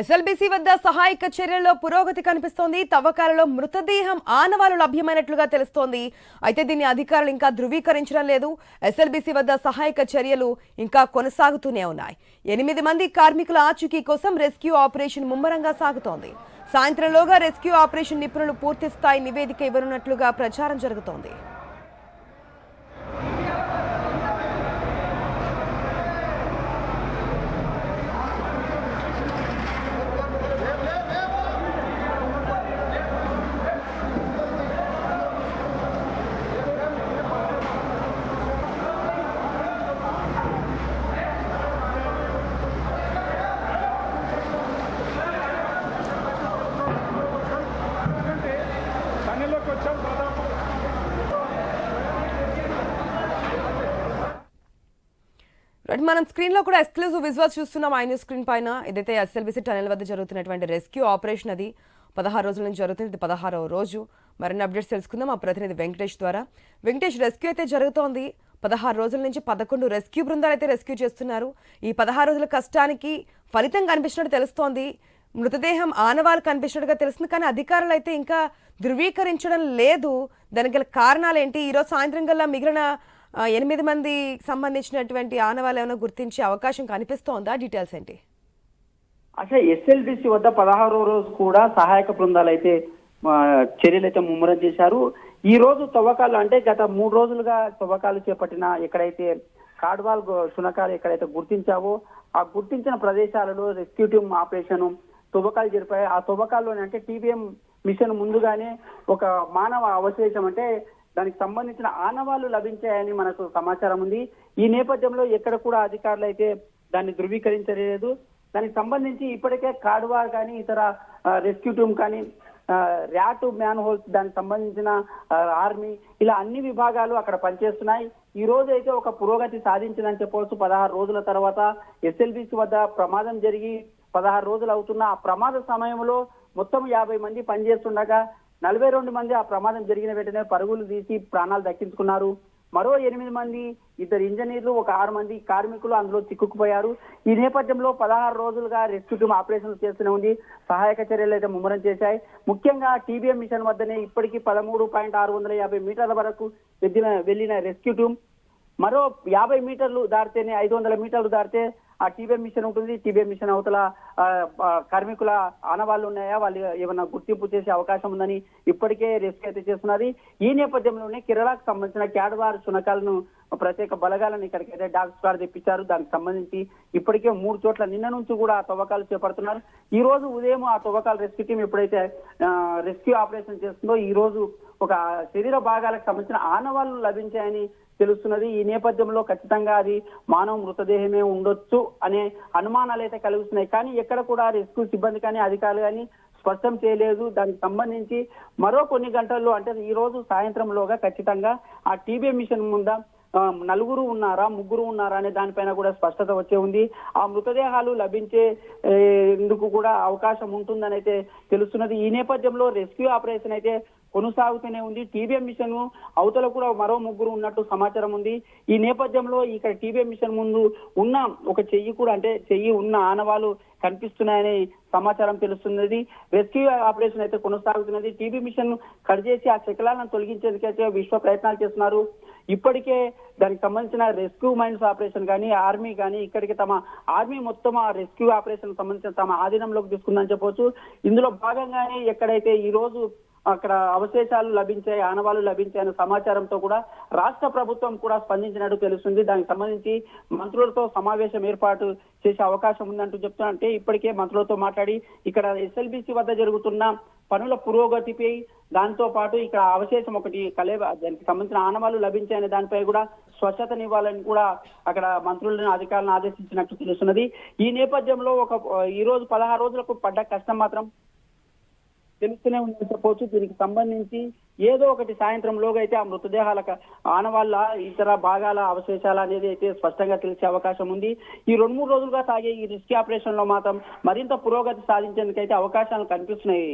SLBC వద్ద సహాయక చర్యల్లో పురోగతి కనిపిస్తోంది. తవ్వకాలలో మృతదేహం ఆనవాలు లభ్యమైనట్లుగా తెలుస్తోంది. అయితే దీన్ని అధికారులు ఇంకా ధృవీకరించడం లేదు. ఎస్ఎల్బీసీ వద్ద సహాయక చర్యలు ఇంకా కొనసాగుతూనే ఉన్నాయి. ఎనిమిది మంది కార్మికుల ఆచూకీ కోసం రెస్క్యూ ఆపరేషన్ ముమ్మరంగా సాగుతోంది. సాయంత్రంలోగా రెస్క్యూ ఆపరేషన్ నిపుణులు పూర్తి స్థాయి నివేదిక ఇవ్వనున్నట్లుగా ప్రచారం జరుగుతోంది. మనం స్క్రీన్లో కూడా ఎక్స్క్లూజివ్ విజువల్స్ చూస్తున్నాం ఐ న్యూస్ స్క్రీన్ పైన. ఇదైతే ఎస్ఎల్బిసి టనెల్ వద్ద జరుగుతున్నటువంటి రెస్క్యూ ఆపరేషన్ అది. పదహారు రోజుల నుంచి జరుగుతుంది ఇది పదహారవ రోజు. మరిన్ని అప్డేట్స్ తెలుసుకుందాం మా ప్రతినిధి వెంకటేష్ ద్వారా. వెంకటేష్ రెస్క్యూ అయితే జరుగుతోంది. పదహారు రోజుల నుంచి పదకొండు రెస్క్యూ బృందాలు అయితే రెస్క్యూ చేస్తున్నారు. ఈ పదహారు రోజుల కష్టానికి ఫలితం కనిపించినట్టు తెలుస్తోంది. మృతదేహం ఆనవాలు కనిపించినట్టుగా తెలుస్తుంది కానీ అధికారులు అయితే ఇంకా ధృవీకరించడం లేదు. దానికి గల కారణాలు ఏంటి ఈరోజు సాయంత్రం కల్లా మిగిలిన ఎనిమిది మంది సంబంధించినటువంటి ఆనవాళ్ళు ఏమైనా గుర్తించే అవకాశం కనిపిస్తోందా? డీటెయిల్స్ ఏంటి? అసలు ఎస్ఎల్బిసి వద్ద పదహారో రోజు కూడా సహాయక బృందాలు అయితే చర్యలు అయితే ముమ్మరం చేశారు. ఈ రోజు తవ్వకాలు అంటే గత మూడు రోజులుగా తవ్వకాలు చేపట్టిన ఎక్కడైతే కాడ్వాల్ శునకాలు ఎక్కడైతే గుర్తించావో ఆ గుర్తించిన ప్రదేశాలలో రెస్క్యూ టీమ్ ఆపరేషన్ తవ్వకాలు జరిపాయి. ఆ తవ్వకాల్లోనే అంటే టీబీఎం మిషన్ ముందుగానే ఒక మానవ అవశేషం అంటే దానికి సంబంధించిన ఆనవాళ్ళు లభించాయని మనకు సమాచారం ఉంది. ఈ నేపథ్యంలో ఎక్కడ కూడా అధికారులు అయితే దాన్ని ధృవీకరించలేదు. దానికి సంబంధించి ఇప్పటికే కాడువార్ కానీ ఇతర రెస్క్యూ టీమ్ కానీ ర్యాట్ మ్యాన్ హోల్స్ దానికి సంబంధించిన ఆర్మీ ఇలా అన్ని విభాగాలు అక్కడ పనిచేస్తున్నాయి. ఈ రోజు అయితే ఒక పురోగతి సాధించిందని చెప్పవచ్చు. పదహారు రోజుల తర్వాత ఎస్ఎల్బిసి వద్ద ప్రమాదం జరిగి పదహారు రోజులు అవుతున్న ఆ ప్రమాద సమయంలో మొత్తం యాభై మంది పనిచేస్తుండగా నలభై రెండు మంది ఆ ప్రమాదం జరిగిన వెంటనే పరుగులు తీసి ప్రాణాలు దక్కించుకున్నారు. మరో ఎనిమిది మంది ఇద్దరు ఇంజనీర్లు ఒక ఆరు మంది కార్మికులు అందులో చిక్కుకుపోయారు. ఈ నేపథ్యంలో పదహారు రోజులుగా రెస్క్యూ టీమ్ ఆపరేషన్లు చేస్తూనే ఉంది. సహాయక చర్యలు అయితే ముమ్మరం చేశాయి. ముఖ్యంగా టీబీఎం మిషన్ వద్దనే ఇప్పటికీ పదమూడు పాయింట్ ఆరు వందల యాభై మీటర్ల వరకు వెళ్ళిన వెళ్ళిన రెస్క్యూ టీమ్ మరో యాభై మీటర్లు దాటితేనే ఐదు వందల మీటర్లు దాటితే ఆ టీబీఎం మిషన్ ఉంటుంది. టీబీఎం మిషన్ అవతల కార్మికుల ఆనవాళ్ళు ఉన్నాయా? వాళ్ళు ఏమైనా గుర్తింపు చేసే అవకాశం ఉందని ఇప్పటికే రిస్క్ అయితే చేస్తున్నది. ఈ నేపథ్యంలోనే కేరళకు సంబంధించిన క్యాడ్వార్ శునకాలను ప్రత్యేక బలగాలను ఇక్కడికైతే డాగ్ స్క్వాడ్ తెప్పించారు. దానికి సంబంధించి ఇప్పటికే మూడు చోట్ల నిన్న నుంచి కూడా ఆ తవ్వకాలు చేపడుతున్నారు. ఈ రోజు ఉదయం ఆ తవ్వకాల రెస్క్యూ టీం ఎప్పుడైతే రెస్క్యూ ఆపరేషన్ చేస్తుందో ఈ రోజు ఒక శరీర భాగాలకు సంబంధించిన ఆనవాళ్ళు లభించాయని తెలుస్తున్నది. ఈ నేపథ్యంలో ఖచ్చితంగా అది మానవ మృతదేహమే ఉండొచ్చు అనే అనుమానాలు అయితే కలుగుతున్నాయి కానీ ఎక్కడ కూడా రెస్క్యూ సిబ్బంది కానీ అధికారులు కానీ స్పష్టం చేయలేదు. దానికి సంబంధించి మరో కొన్ని గంటల్లో అంటే ఈ రోజు సాయంత్రంలోగా ఖచ్చితంగా ఆ టీబీ మిషన్ ముందా నలుగురు ఉన్నారా ముగ్గురు ఉన్నారా అనే దానిపైన కూడా స్పష్టత వచ్చే ఉంది. ఆ మృతదేహాలు లభించే ఎందుకు ఇందుకు కూడా అవకాశం ఉంటుందని అయితే తెలుస్తున్నది. ఈ నేపథ్యంలో రెస్క్యూ ఆపరేషన్ అయితే కొనసాగుతూనే ఉంది. టీబీఎం మిషన్ అవతల కూడా మరో ముగ్గురు ఉన్నట్టు సమాచారం ఉంది. ఈ నేపథ్యంలో ఇక్కడ టీబీఎం మిషన్ ముందు ఉన్న ఒక చెయ్యి కూడా అంటే చెయ్యి ఉన్న ఆనవాళ్ళు కనిపిస్తున్నాయని సమాచారం తెలుస్తున్నది. రెస్క్యూ ఆపరేషన్ అయితే కొనసాగుతున్నది. టీబీ మిషన్ కట్ చేసి ఆ శకలాలను తొలగించేందుకైతే విశ్వ ప్రయత్నాలు చేస్తున్నారు. ఇప్పటికే దానికి సంబంధించిన రెస్క్యూ మైండ్స్ ఆపరేషన్ కానీ ఆర్మీ కానీ ఇక్కడికి తమ ఆర్మీ మొత్తం ఆ రెస్క్యూ ఆపరేషన్ సంబంధించిన తమ ఆధీనంలోకి తీసుకుందని చెప్పవచ్చు ఇందులో భాగంగానే ఎక్కడైతే ఈ రోజు అక్కడ అవశేషాలు లభించాయి ఆనవాళ్ళు లభించాయన్న సమాచారంతో కూడా రాష్ట్ర ప్రభుత్వం కూడా స్పందించినట్టు తెలుస్తుంది. దానికి సంబంధించి మంత్రులతో సమావేశం ఏర్పాటు చేసే అవకాశం ఉందంటూ చెప్తున్నా అంటే ఇప్పటికే మంత్రులతో మాట్లాడి ఇక్కడ ఎస్ఎల్బిసి వద్ద జరుగుతున్న పనుల పురోగతిపై దాంతో పాటు ఇక్కడ అవశేషం ఒకటి కలే దానికి సంబంధించిన ఆనవాళ్ళు లభించాయనే దానిపై కూడా స్వచ్ఛతనివ్వాలని కూడా అక్కడ మంత్రులను అధికారులను ఆదేశించినట్టు తెలుస్తున్నది. ఈ నేపథ్యంలో ఒక ఈ రోజు పదహారు రోజులకు పడ్డ కష్టం మాత్రం తెలుస్తూనే ఉందని చెప్పవచ్చు. దీనికి సంబంధించి ఏదో ఒకటి సాయంత్రంలోగా అయితే ఆ మృతదేహాల ఆనవాళ్ళ ఇతర భాగాల అవశేషాలు అనేది అయితే స్పష్టంగా తెలిసే అవకాశం ఉంది. ఈ రెండు మూడు రోజులుగా సాగే ఈ రిస్క్ ఆపరేషన్లో మాత్రం మరింత పురోగతి సాధించేందుకైతే అవకాశాలు కనిపిస్తున్నాయి